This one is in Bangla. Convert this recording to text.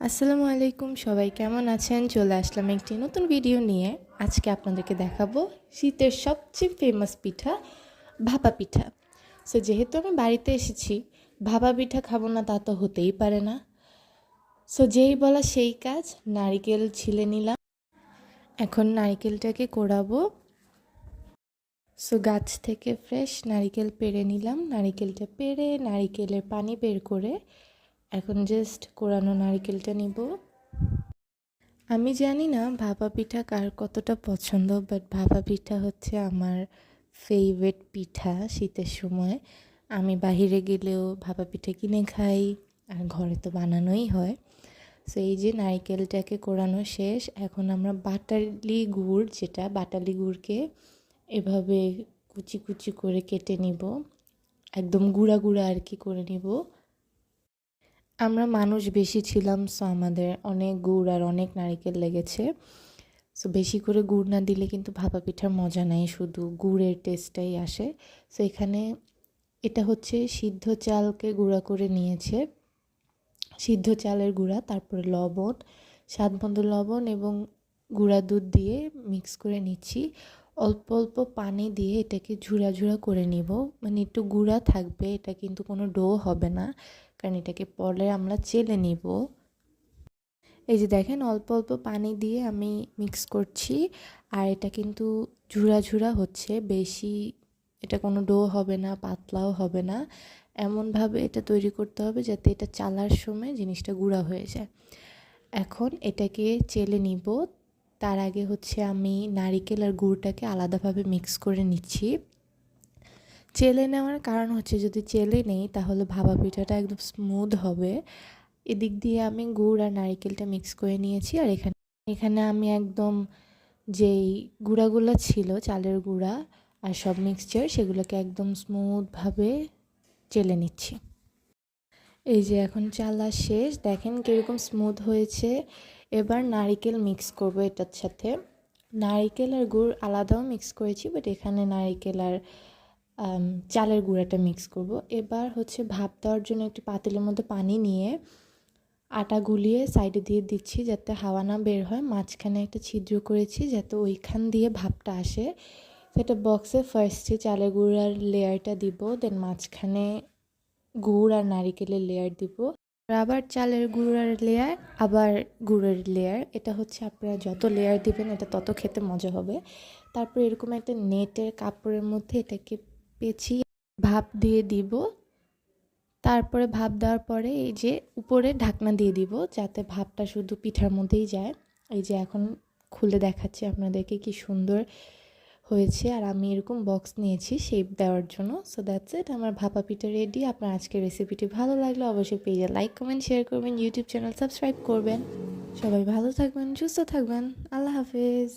আসসালামু আলাইকুম, সবাই কেমন আছেন? চলে আসলাম একটি নতুন ভিডিও নিয়ে। আজকে আপনাদেরকে দেখাবো শীতের সবচেয়ে ফেমাস পিঠা, ভাপা পিঠা। সো যেহেতু আমি বাড়িতে এসেছি, ভাপা পিঠা খাব না তা তো হতেই পারে না। সো যেই বলা সেই কাজ, নারিকেল ছিলে নিলাম। এখন নারিকেলটাকে কোড়াবো। সো গাছ থেকে ফ্রেশ নারিকেল পেড়ে নিলাম। নারিকেলটা পেড়ে নারিকেলের পানি বের করে এখন জাস্ট কোরানো নারকেলটা নিব। আমি জানি না ভাপা পিঠা কার কতটা পছন্দ বাট ভাপা পিঠা হচ্ছে আমার ফেভারিট পিঠা শীতের সময়। আমি বাহিরে গেলেও ভাপা পিঠা কিনে খাই, আর ঘরে তো বানানোই হয়। সো এই যে নারকেলটাকে কোরানো শেষ, এখন আমরা বাটালি গুড়, যেটা বাটালি গুড়কে এভাবে কুচি কুচি করে কেটে নিব। একদম গুঁড়া গুঁড়া আর কি করে নিব। আমরা মানুষ বেশি ছিলাম সো আমাদের অনেক গুড় আর অনেক নারিকেল লেগেছে। সো বেশি করে গুড় না দিলে কিন্তু ভাপা পিঠার মজা নাই, শুধু গুড়ের টেস্টটাই আসে। সো এখানে এটা হচ্ছে সিদ্ধ চালকে গুঁড়া করে নিয়েছে। সিদ্ধ চালের গুঁড়া, তারপরে লবণ, স্বাদ মতো লবণ এবং গুঁড়া দুধ দিয়ে মিক্স করে নিচ্ছি। অল্প অল্প পানি দিয়ে এটাকে ঝুরা ঝুরা করে নিব। মানে একটু গুঁড়া থাকবে, এটা কিন্তু কোনো ডো হবে না। কারণ এটাকে পরে আমরা চেলে নিব। এই যে দেখেন, অল্প অল্প পানি দিয়ে আমি মিক্স করছি আর এটা কিন্তু ঝুরা ঝুরা হচ্ছে, বেশি এটা কোনো ডো হবে না, পাতলাও হবে না। এমনভাবে এটা তৈরি করতে হবে যাতে এটা চালার সময় জিনিসটা গুঁড়া হয়ে যায়। এখন এটাকে চেলে নিব। তার আগে হচ্ছে আমি নারিকেল আর গুড়টাকে আলাদাভাবে মিক্স করে নিচ্ছি। চেলে নেওয়ার কারণ হচ্ছে যদি চেলে নেই তাহলে ভাবা পিঠাটা একদম স্মুথ হবে। এদিক দিয়ে আমি গুড় আর নারিকেলটা মিক্স করে নিয়েছি আর এখানে এখানে আমি একদম যেই গুঁড়াগুলো ছিল, চালের গুঁড়া আর সব মিক্সচার সেগুলোকে একদম স্মুথভাবে চেলে নিচ্ছি। এই যে এখন চালা শেষ, দেখেন কীরকম স্মুথ হয়েছে। এবার নারিকেল মিক্স করব এটার সাথে। নারিকেল আর গুড় আলাদাও মিক্স করেছি বাট এখানে নারিকেল আর চালের গুঁড়াটা মিক্স করব। এবার হচ্ছে ভাপ দেওয়ার জন্য একটি পাতিলের মধ্যে পানি নিয়ে আটা গুলিয়ে সাইডে দিয়ে দিচ্ছি যাতে হাওয়া না বের হয়। মাঝখানে একটা ছিদ্র করেছি যাতে ওইখান দিয়ে ভাপটা আসে। সেটা বক্সে ফার্স্টে চালের গুঁড়ার লেয়ারটা দিব দেন মাঝখানে গুড় আর নারিকেলের লেয়ার দিব। আবার চালের গুঁড়ার লেয়ার আবার গুড়ের লেয়ার এটা হচ্ছে আপনারা যত লেয়ার দিবেন, এটা তত খেতে মজা হবে। তারপর এরকম একটা নেটের কাপড়ের মধ্যে এটাকে পেঁচিয়ে ভাপ দিয়ে দিব। তারপরে ভাপ দেওয়ার পরে এই যে উপরে ঢাকনা দিয়ে দিব, যাতে ভাপটা শুধু পিঠার মধ্যেই যায়। এই যে এখন খুলে দেখাচ্ছি আপনাদেরকে কি সুন্দর হয়েছে। আর আমি এরকম বক্স নিয়েছি শেপ দেওয়ার জন্য। সো দ্যাটস ইট আমার ভাপা পিঠা রেডি আপনার আজকের রেসিপিটি ভালো লাগলে অবশ্যই পেজে লাইক কমেন্ট শেয়ার করবেন ইউটিউব চ্যানেল সাবস্ক্রাইব করবেন। সবাই ভালো থাকবেন, সুস্থ থাকবেন। আল্লাহ হাফেজ।